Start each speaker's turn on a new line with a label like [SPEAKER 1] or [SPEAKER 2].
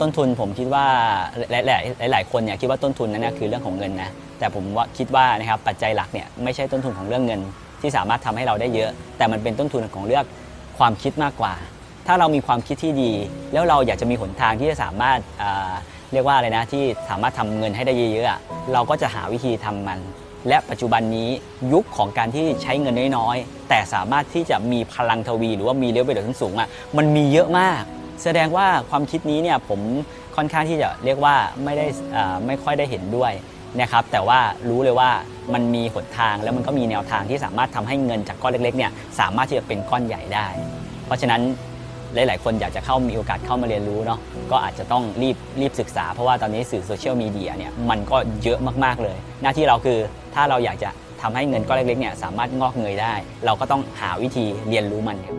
[SPEAKER 1] ต้นทุนผมคิดว่าหลายหลายคนเนี่ยคิดว่าต้นทุนนั้นนะคือเรื่องของเงินนะแต่ผมว่าคิดว่านะครับปัจจัยหลักเนี่ยไม่ใช่ต้นทุนของเรื่องเงิน ที่สามารถทำให้เราได้เยอะ แต่มันเป็นต้นทุนของเรื่องความคิดมากกว่า ถ้าเรามีความคิดที่ดี แล้วเราอยากจะมีหนทางที่จะสามารถเรียกว่าอะไรนะที่สามารถทำเงินให้ได้เยอะๆเราก็จะหาวิธีทำมัน และปัจจุบันนี้ยุคของการที่ใช้เงินน้อยๆแต่สามารถที่จะมีพลังทวี หรือว่ามีเลเวลสูงๆอะมันมีเยอะมาก แสดงว่าความคิดนี้เนี่ยผมค่อนข้างที่จะเรียกว่าไม่ได้ไม่ค่อยได้เห็นด้วยนะครับแต่ว่ารู้เลยว่ามันมีหนทางแล้วมันก็มีแนวทางที่สามารถทำให้เงินจากก้อนเล็กๆเนี่ยสามารถที่จะเป็นก้อนใหญ่ได้ เพราะฉะนั้นหลาย ๆ คนอยากจะเข้ามีโอกาสเข้ามาเรียนรู้เนาะก็อาจจะต้องรีบรีบศึกษา เพราะว่าตอนนี้สื่อโซเชียลมีเดียเนี่ยมันก็เยอะมากๆเลย หน้าที่เราคือถ้าเราอยากจะทำให้เงินก้อนเล็กๆเนี่ยสามารถงอกเงยได้ เราก็ต้องหาวิธีเรียนรู้มันครับ